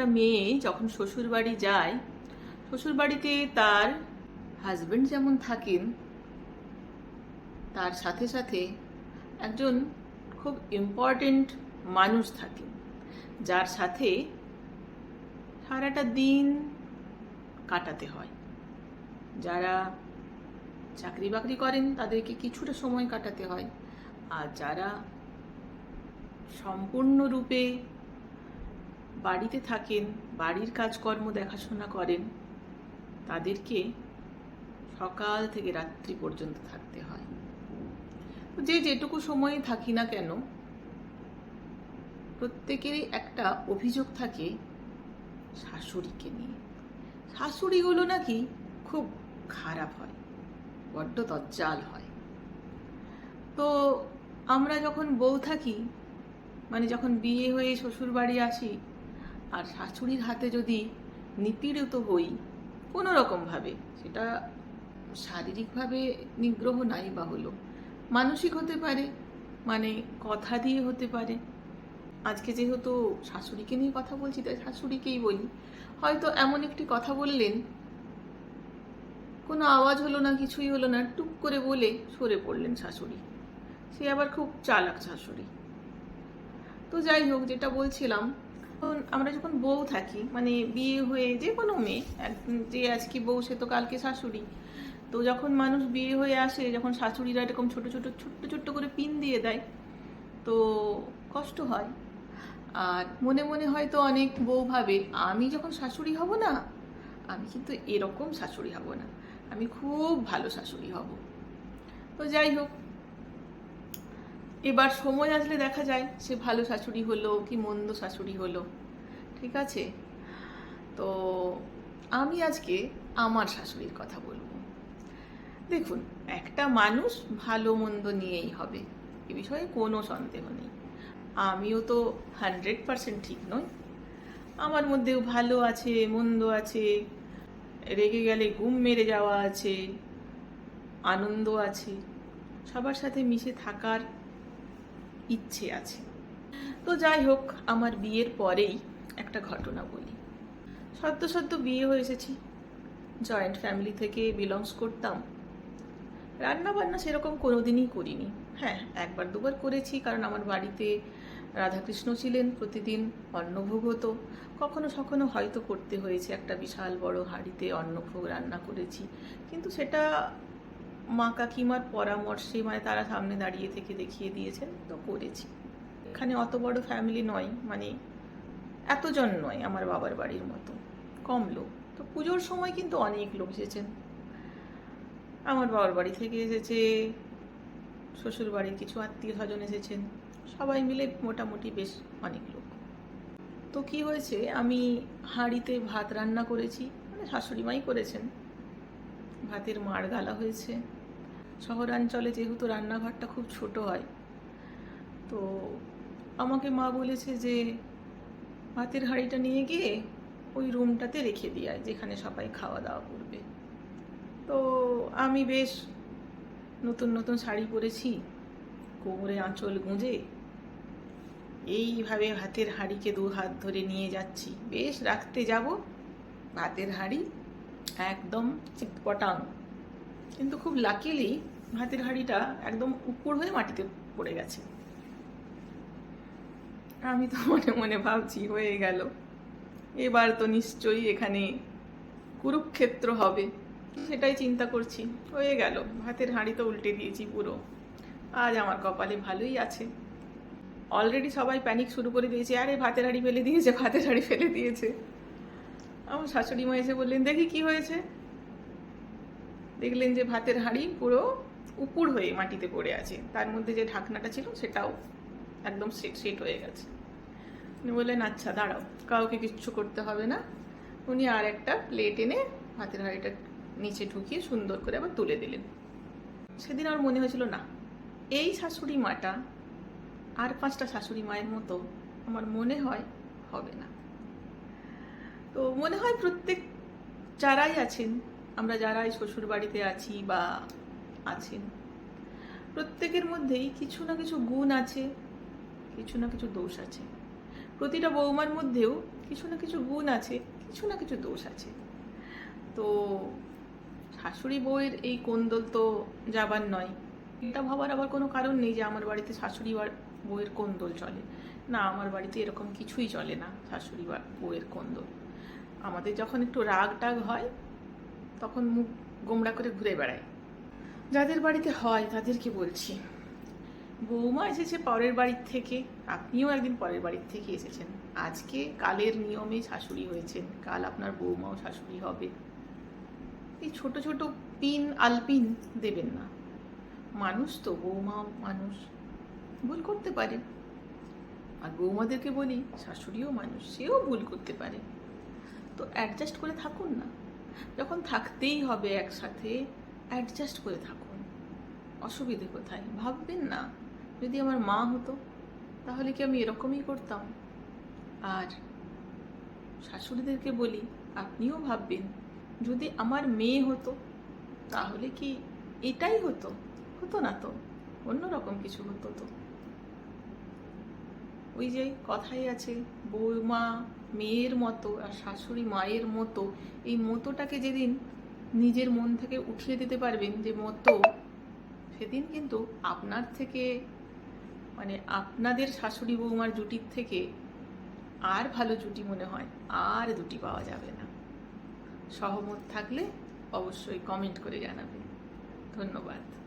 একটা মেয়ে যখন শ্বশুর বাড়ি যায় শ্বশুর বাড়িতে তার হাজবেন্ড যেমন থাকেন, তার সাথে সাথে একজন খুব ইম্পর্টেন্ট মানুষ থাকে যার সাথে সারাটা দিন কাটাতে হয়। যারা চাকরি বাকরি করেন, তাদেরকে কিছুটা সময় কাটাতে হয়। আর যারা সম্পূর্ণরূপে বাড়িতে থাকেন, বাড়ির কাজকর্ম দেখাশোনা করেন, তাদেরকে সকাল থেকে রাত্রি পর্যন্ত থাকতে হয়। যে যেটুকু সময়ে থাকি না কেন, প্রত্যেকেরই একটা অভিযোগ থাকে শাশুড়িকে নিয়ে। শাশুড়িগুলো নাকি খুব খারাপ হয়, বড্ড দজ্জাল হয়। তো আমরা যখন বউ থাকি মানে যখন বিয়ে হয়ে শ্বশুর বাড়ি আসি আর শাশুড়ির হাতে যদি নিপীড়িত হই, কোনো রকমভাবে সেটা শারীরিকভাবে নিগ্রহ নাই বা হলো, মানসিক হতে পারে মানে কথা দিয়ে হতে পারে। আজকে যেহেতু শাশুড়িকে নিয়ে কথা বলছি, তাই শাশুড়িকেই বলি। হয়তো এমন একটি কথা বললেন, কোনো আওয়াজ হলো না, কিছুই হলো না, টুক করে বলে সরে পড়লেন শাশুড়ি। সে আবার খুব চালাক শাশুড়ি। তো যাই হোক, যেটা বলছিলাম আমরা যখন বউ থাকি মানে বিয়ে হয়ে যে কোনো মেয়ে যে আজকে বউ সে তো কালকে শাশুড়ি, তো যখন মানুষ বিয়ে হয়ে আসে, যখন শাশুড়িরা এরকম ছোট ছোট, ছোট্ট ছোট্ট করে পিন দিয়ে দেয়, তো কষ্ট হয়। আর মনে মনে হয়তো অনেক বউ ভাবে, আমি যখন শাশুড়ি হব না, আমি কিন্তু এরকম শাশুড়ি হব না, আমি খুব ভালো শাশুড়ি হব। তো যাই হোক এবার সময় আসলে দেখা যায় সে ভালো শাশুড়ি হলো কি মন্দ শাশুড়ি হলো। ঠিক আছে? তো আমি আজকে আমার শাশুড়ির কথা বলব। দেখুন, একটা মানুষ ভালো মন্দ নিয়েই হবে, এ বিষয়ে কোনো সন্দেহ নেই। আমিও তো হান্ড্রেড পারসেন্ট ঠিক নই। আমার মধ্যেও ভালো আছে, মন্দ আছে, রেগে গেলে ঘুম মেরে যাওয়া আছে, আনন্দ আছে, সবার সাথে মিশে থাকার ইচ্ছে আছে। তো যাই হোক, আমার বিয়ের পরেই একটা ঘটনা বলি। সদ্য সদ্য বিয়ে হয়ে এসেছি। জয়েন্ট ফ্যামিলি থেকে বিলংস করতাম। রান্না বান্না সেরকম কোনোদিনই করিনি। হ্যাঁ একবার দুবার করেছি, কারণ আমার বাড়িতে রাধাকৃষ্ণ ছিলেন, প্রতিদিন অন্নভোগ হতো। কখনো সখনো হয়তো করতে হয়েছে একটা বিশাল বড় হাঁড়িতে অন্নভোগ রান্না করেছি। কিন্তু সেটা মা কাকিমার পরামর্শে মানে তারা সামনে দাঁড়িয়ে থেকে দেখিয়ে দিয়েছেন, তো করেছি। এখানে অত বড় ফ্যামিলি নয় মানে এতজন নয় আমার বাবার বাড়ির মতো, কম লোক। তো পুজোর সময় কিন্তু অনেক লোক এসেছেন। আমার বাবার বাড়ি থেকে এসেছে শ্বশুর বাড়ির কিছু আত্মীয় স্বজন এসেছেন, সবাই মিলে মোটামুটি বেশ অনেক লোক। তো কি হয়েছে, আমি হাঁড়িতে ভাত রান্না করেছি মানে শাশুড়ি মাই করেছেন। ভাতের মাড় গালা হয়েছে। শহরাঞ্চলে যেহেতু রান্নাঘরটা খুব ছোট হয়, তো আমাকে মা বলেছে যে ভাতের হাঁড়িটা নিয়ে গিয়ে ওই রুমটাতে রেখে দিয়ে যেখানে সবাই খাওয়া দাওয়া করবে। তো আমি বেশ নতুন নতুন শাড়ি পরেছি, কোমরে আঁচল গুঁজে, এইভাবে ভাতের হাঁড়িকে দু হাত ধরে নিয়ে যাচ্ছি। বেশ, রাখতে যাব। ভাতের হাঁড়ি একদম চিটপটাং। কিন্তু খুব লাকিলি ভাতের হাঁড়িটা একদম উপর হয়ে মাটিতে পড়ে গেছে। আমি তো মনে মনে ভাবছি, হয়ে গেল। এবার তো নিশ্চয়ই এখানে কুরুক্ষেত্র হবে। সেটাই চিন্তা করছি। হয়ে গেল ভাতের হাঁড়ি তো উল্টে দিয়েছি পুরো। আজ আমার কপালে ভালোই আছে। অলরেডি সবাই প্যানিক শুরু করে দিয়েছে, আরে ভাতের হাঁড়ি ফেলে দিয়েছে, ভাতের হাঁড়ি ফেলে দিয়েছে। আমার শাশুড়ি মা এসে বললেন, দেখি কি হয়েছে? দেখলেন যে ভাতের হাঁড়ি পুরো উপুর হয়ে মাটিতে পড়ে আছে। তার মধ্যে যে ঢাকনাটা ছিল সেটাও একদম সেট সেট হয়ে গেছে। উনি বললেন আচ্ছা দাঁড়াও, কাউকে কিচ্ছু করতে হবে না। উনি আর একটা প্লেট এনে ভাতের হাঁড়িটা নিচে ঢুকিয়ে সুন্দর করে আবার তুলে দিলেন। সেদিন আমার মনে হয়েছিল, না, এই শাশুড়ি মাটা আর পাঁচটা শাশুড়ি মায়ের মতো আমার মনে হয় হবে না। তো মনে হয় প্রত্যেক যারাই আছেন, আমরা যারাই শ্বশুর বাড়িতে আছি বা আছেন প্রত্যেকের মধ্যেই কিছু না কিছু গুণ আছে, কিছু না কিছু দোষ আছে। প্রতিটা বৌমার মধ্যেও কিছু না কিছু গুণ আছে, কিছু না কিছু দোষ আছে। তো শাশুড়ি বউয়ের এই কোন্দল তো যাবার নয়। এটা ভাবার আবার কোনো কারণ নেই যে আমার বাড়িতে শাশুড়ি বউয়ের কোন্দল চলে। না, আমার বাড়িতে এরকম কিছুই চলে না শাশুড়ি বউয়ের কোন্দল। আমাদের যখন একটু রাগ টাগ হয়, তখন মুখ গোমড়া করে ঘুরে বেড়ায়। যাদের বাড়িতে হয়, তাদেরকে বলছি। বৌমা এসেছে পরের বাড়ির থেকে, আপনিও একদিন পরের বাড়ির থেকে এসেছেন। আজকে কালের নিয়মে শাশুড়ি হয়েছেন, কাল আপনার বৌমাও শাশুড়ি হবে। এই ছোট ছোট পিন, আলপিন দেবেন না। মানুষ তো বৌমা মানুষ। ভুল করতে পারে। আর বৌমাদেরকে বলি, শাশুড়িও মানুষ, সেও ভুল করতে পারে। তো অ্যাডজাস্ট করে থাকুন না। যখন থাকতেই হবে একসাথে অ্যাডজাস্ট করে থাকুন। অসুবিধে কোথায়? ভাববেন না। যদি আমার মা হতো, তাহলে কি আমি এরকমই করতাম? আর শাশুড়িদেরকে বলি, আপনিও ভাববেন, যদি আমার মেয়ে হতো, তাহলে কি এটাই হতো? হতো না তো। অন্যরকম কিছু হতো তো। ওই যে কথাই আছে বৌমা মেয়ের মতো আর শাশুড়ি মায়ের মতো, এই মতোটাকে যেদিন নিজের মন থেকে উঠিয়ে দিতে পারবেন যে মতো সেদিন কিন্তু আপনার থেকে মানে আপনাদের শাশুড়ি বৌমার জুটির থেকে আর ভালো জুটি মনে হয়, আর দুটি পাওয়া যাবে না। সহমত থাকলে অবশ্যই কমেন্ট করে জানাবেন। ধন্যবাদ।